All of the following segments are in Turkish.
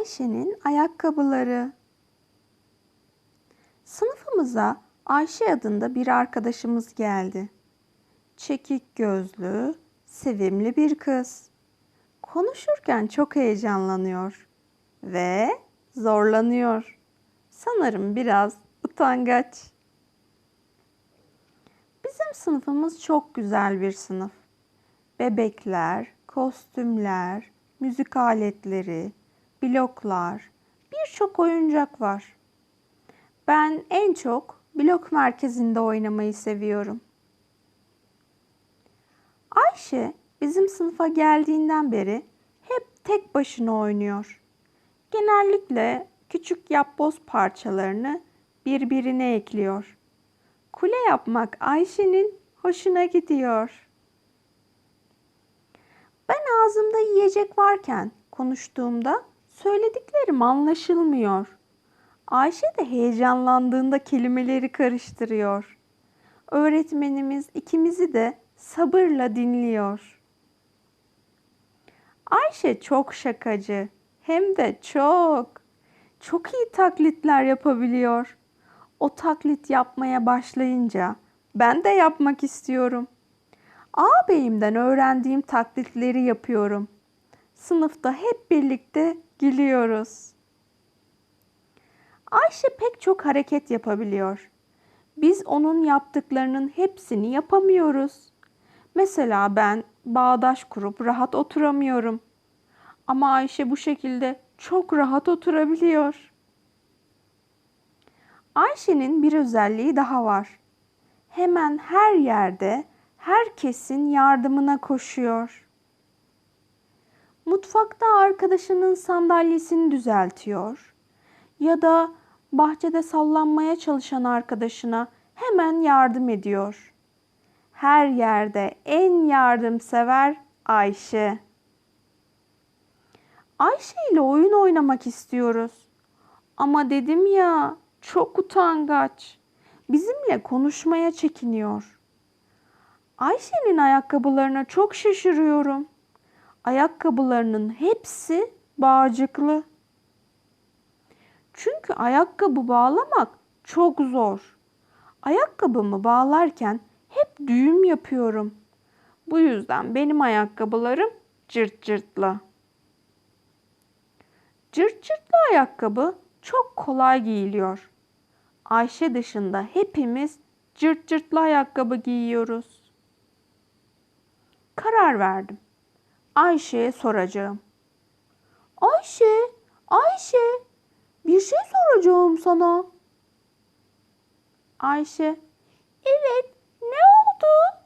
Ayşe'nin ayakkabıları. Sınıfımıza Ayşe adında bir arkadaşımız geldi. Çekik gözlü, sevimli bir kız. Konuşurken çok heyecanlanıyor ve zorlanıyor. Sanırım biraz utangaç. Bizim sınıfımız çok güzel bir sınıf. Bebekler, kostümler, müzik aletleri, bloklar, birçok oyuncak var. Ben en çok blok merkezinde oynamayı seviyorum. Ayşe bizim sınıfa geldiğinden beri hep tek başına oynuyor. Genellikle küçük yapboz parçalarını birbirine ekliyor. Kule yapmak Ayşe'nin hoşuna gidiyor. Ben ağzımda yiyecek varken konuştuğumda söylediklerim anlaşılmıyor. Ayşe de heyecanlandığında kelimeleri karıştırıyor. Öğretmenimiz ikimizi de sabırla dinliyor. Ayşe çok şakacı, hem de çok. Çok iyi taklitler yapabiliyor. O taklit yapmaya başlayınca ben de yapmak istiyorum. Ağabeyimden öğrendiğim taklitleri yapıyorum. Sınıfta hep birlikte gülüyoruz. Ayşe pek çok hareket yapabiliyor. Biz onun yaptıklarının hepsini yapamıyoruz. Mesela ben bağdaş kurup rahat oturamıyorum. Ama Ayşe bu şekilde çok rahat oturabiliyor. Ayşe'nin bir özelliği daha var. Hemen her yerde herkesin yardımına koşuyor. Mutfakta arkadaşının sandalyesini düzeltiyor ya da bahçede sallanmaya çalışan arkadaşına hemen yardım ediyor. Her yerde en yardımsever Ayşe. Ayşe ile oyun oynamak istiyoruz. Ama dedim ya, çok utangaç. Bizimle konuşmaya çekiniyor. Ayşe'nin ayakkabılarına çok şaşırıyorum. Ayakkabılarının hepsi bağcıklı. Çünkü ayakkabı bağlamak çok zor. Ayakkabımı bağlarken hep düğüm yapıyorum. Bu yüzden benim ayakkabılarım cırt cırtlı. Cırt cırtlı ayakkabı çok kolay giyiliyor. Ayşe dışında hepimiz cırt cırtlı ayakkabı giyiyoruz. Karar verdim. Ayşe'ye soracağım. Ayşe, Ayşe, bir şey soracağım sana. Ayşe, evet, ne oldu?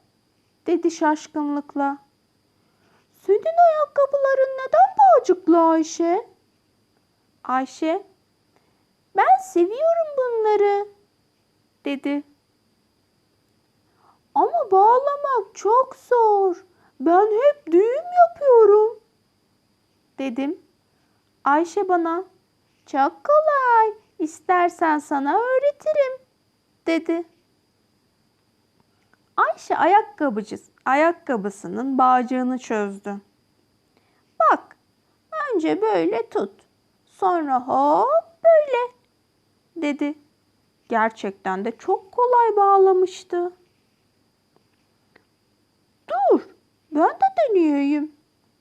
dedi şaşkınlıkla. Senin ayakkabıların neden bağcıklı Ayşe? Ayşe, ben seviyorum bunları, dedi. Ama bağlamak çok zor. Ben hep düğüm yapıyorum, dedim. Ayşe bana, çok kolay, istersen sana öğretirim, dedi. Ayşe ayakkabıcı, ayakkabısının bağcığını çözdü. Bak, önce böyle tut. Sonra hop böyle dedi. Gerçekten de çok kolay bağlamıştı. Dur, ben de deneyeyim.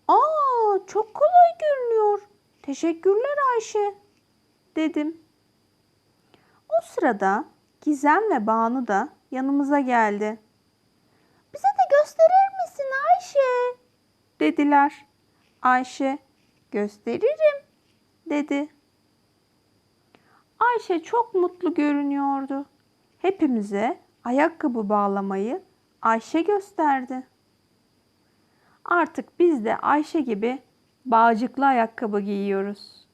Aa, çok kolay görünüyor. Teşekkürler Ayşe, dedim. O sırada Gizem ve Banu da yanımıza geldi. Bize de gösterir misin Ayşe? dediler. Ayşe, gösteririm, dedi. Ayşe çok mutlu görünüyordu. Hepimize ayakkabı bağlamayı Ayşe gösterdi. Artık biz de Ayşe gibi bağcıklı ayakkabı giyiyoruz.